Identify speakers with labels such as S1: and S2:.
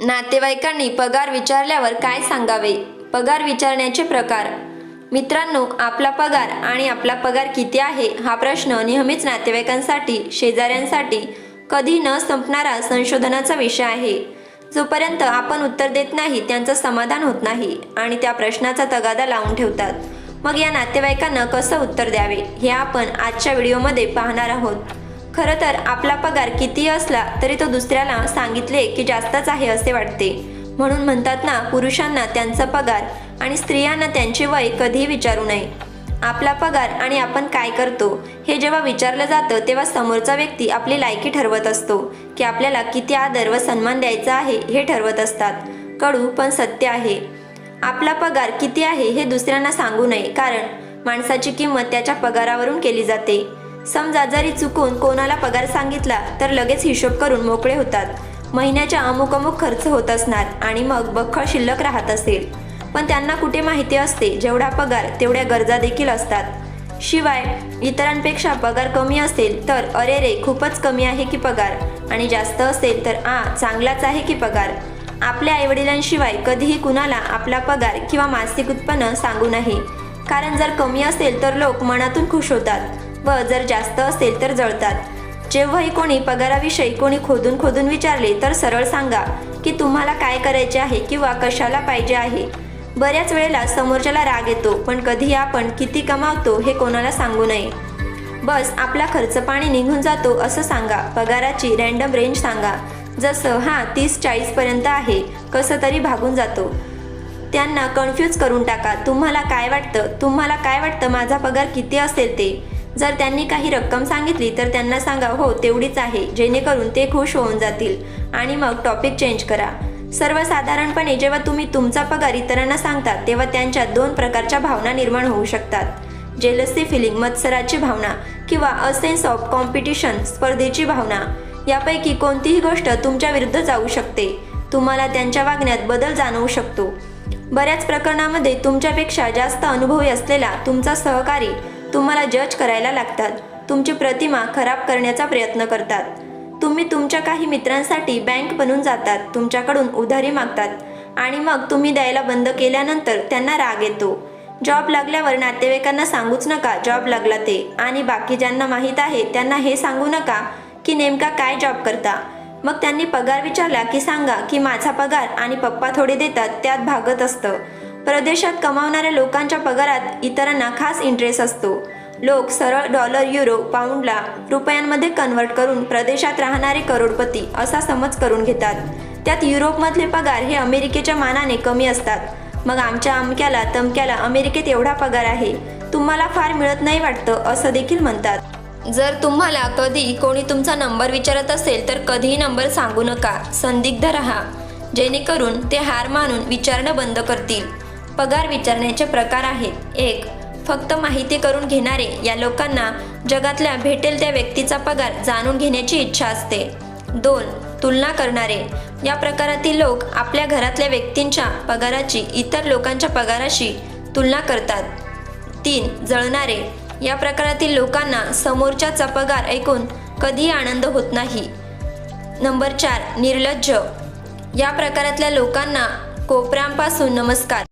S1: नातेवाईकांनी पगार विचारल्यावर काय सांगावे? पगार विचारण्याचे प्रकार. मित्रांनो आपला पगार आणि आपला पगार किती आहे हा प्रश्न नेहमीच नातेवाईकांसाठी शेजाऱ्यांसाठी कधी न संपणारा संशोधनाचा विषय आहे. जोपर्यंत आपण उत्तर देत नाही त्यांचं समाधान होत नाही आणि त्या प्रश्नाचा तगादा लावून ठेवतात. मग या नातेवाईकांना कसं उत्तर द्यावे हे आपण आजच्या व्हिडिओमध्ये पाहणार आहोत. खरं तर आपला पगार किती असला तरी तो दुसऱ्याला सांगितले की जास्तच आहे असे वाटते. म्हणून म्हणतात ना पुरुषांना त्यांचा पगार आणि स्त्रियांना त्यांचे वय कधीही विचारू नये. आपला पगार आणि आपण काय करतो हे जेव्हा विचारलं जातं तेव्हा समोरचा व्यक्ती आपली लायकी ठरवत असतो की आपल्याला किती आदर व सन्मान द्यायचा आहे हे ठरवत असतात. कडू पण सत्य आहे. आपला पगार किती आहे हे दुसऱ्यांना सांगू नये कारण माणसाची किंमत त्याच्या पगारावरून केली जाते. समजा जरी चुकून कोणाला पगार सांगितला तर लगेच हिशोब करून मोकळे होतात. महिन्याच्या अमुक अमुक खर्च होत असणार आणि मग बख्खळ शिल्लक राहत असेल. पण त्यांना कुठे माहिती असते जेवढा पगार तेवढ्या गरजा देखील असतात. शिवाय इतरांपेक्षा पगार कमी असेल तर अरे रे खूपच कमी आहे की पगार. आणि जास्त असेल तर आ चांगलाच आहे की पगार. आपल्या आईवडिलांशिवाय कधीही कुणाला आपला पगार किंवा मासिक उत्पन्न सांगू नये. कारण जर कमी असेल तर लोक मनातून खुश होतात. व जर जास्त असेल तर जळतात. जेव्हाही कोणी पगाराविषयी कोणी खोदून खोदून विचारले तर सरळ सांगा की तुम्हाला काय करायचे आहे किंवा कशाला पाहिजे आहे? बऱ्याच वेळेला समोरच्याला राग येतो पण कधी आपण किती कमावतो हे कोणाला सांगू नये. बस आपला खर्च पाणी निघून जातो असं सांगा. पगाराची रँडम रेंज सांगा. जसं हां तीस चाळीसपर्यंत आहे कसं तरी भागून जातो. त्यांना कन्फ्यूज करून टाका तुम्हाला काय वाटतं? तुम्हाला काय वाटतं माझा पगार किती असेल ते? जर त्यांनी काही रक्कम सांगितली तर त्यांना सांगा हो तेवढीच आहे जेणेकरून ते खुश होऊन जातील. आणि मग टॉपिक चेंज करा. सर्वसाधारणपणे जेव्हा तुम्ही तुमचा पगार इतरांना सांगता तेव्हा त्यांच्यात दोन प्रकारच्या भावना निर्माण होऊ शकतात. जेलसी फिलिंग मत्सराची भावना किंवा अ सेन्स ऑफ कॉम्पिटिशन स्पर्धेची भावना. यापैकी कोणतीही गोष्ट तुमच्या विरुद्ध जाऊ शकते. तुम्हाला त्यांच्या वागण्यात बदल जाणवू शकतो. बऱ्याच प्रकरणामध्ये तुमच्यापेक्षा जास्त अनुभवी असलेला तुमचा सहकारी तुम्हाला जज करायला लागतात. तुमची प्रतिमा खराब करण्याचा प्रयत्न करतात. तुम्ही तुमच्या काही मित्रांसाठी बँक बनून जातात तुमच्याकडून उधारी मागतात आणि मग तुम्ही द्यायला बंद केल्यानंतर त्यांना राग येतो. जॉब लागल्यावर नातेवाईकांना सांगूच नका जॉब लागला ते. आणि बाकी ज्यांना माहीत आहे त्यांना हे सांगू नका की नेमका काय जॉब करता. मग त्यांनी पगार विचारला की सांगा की माझा पगार आणि पप्पा थोडे देतात त्यात भागत असतं. परदेशात कमावणाऱ्या लोकांच्या पगारात इतरांना खास इंटरेस्ट असतो. लोक सरळ डॉलर युरो पाऊंडला रुपयांमध्ये कन्वर्ट करून प्रदेशात राहणारे करोडपती असा समज करून घेतात. त्यात युरोपमधले पगार हे अमेरिकेच्या मानाने कमी असतात. मग आमच्या अमक्याला तमक्याला अमेरिकेत एवढा पगार आहे. तुम्हाला फार मिळत नाही वाटतं असं देखील म्हणतात. जर तुम्हाला कधी कोणी तुमचा नंबर विचारत असेल तर कधीही नंबर सांगू नका. संदिग्ध राहा. जेणेकरून ते हार मानून विचारणं बंद करतील. पगार विचारण्याचे प्रकार आहेत. एक फक्त माहिती करून घेणारे या लोकांना जगातल्या भेटेल त्या व्यक्तीचा पगार जाणून घेण्याची इच्छा असते. दोन तुलना करणारे. या प्रकारातील लोक आपल्या घरातल्या व्यक्तींच्या पगाराची इतर लोकांच्या पगाराशी तुलना करतात. तीन जळणारे. या प्रकारातील लोकांना समोरच्याचा पगार ऐकून कधीही आनंद होत नाही. नंबर चार निर्लज्ज. या प्रकारातल्या लोकांना कोपऱ्यांपासून नमस्कार.